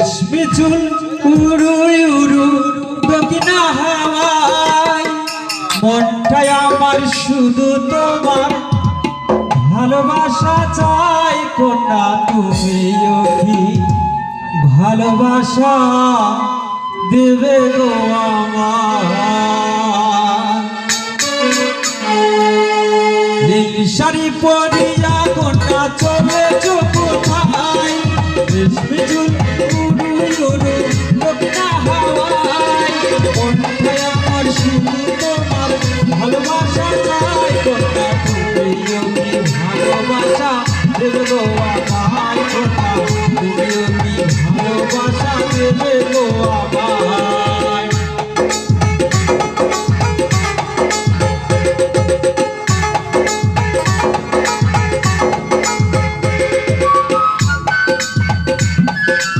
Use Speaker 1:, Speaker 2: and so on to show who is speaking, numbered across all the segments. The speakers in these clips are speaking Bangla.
Speaker 1: রেশমি চুল উড়ুই উড়ু, দক্ষিণা মনটাই আমার শুধু তোমার, ভালোবাসা চাই কন্যা তুমি কি ভালোবাসা দেবে গো আমার। পরিয়া কন্যা চলে চোখ রেশমি চুল দেবে গো আমার Thank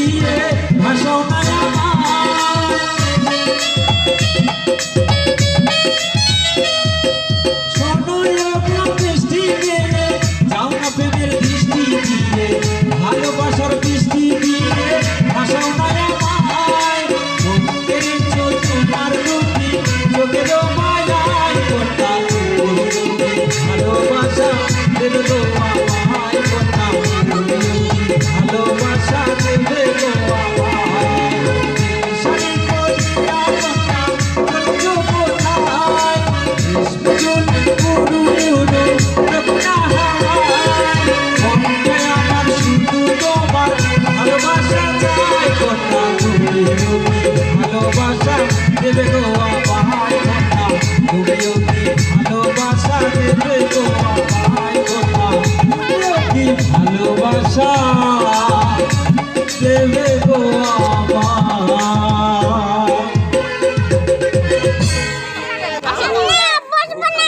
Speaker 1: ভালোবাসা দেবে গোয়া পাহাড় ভালোবাসা দেবে গোয়া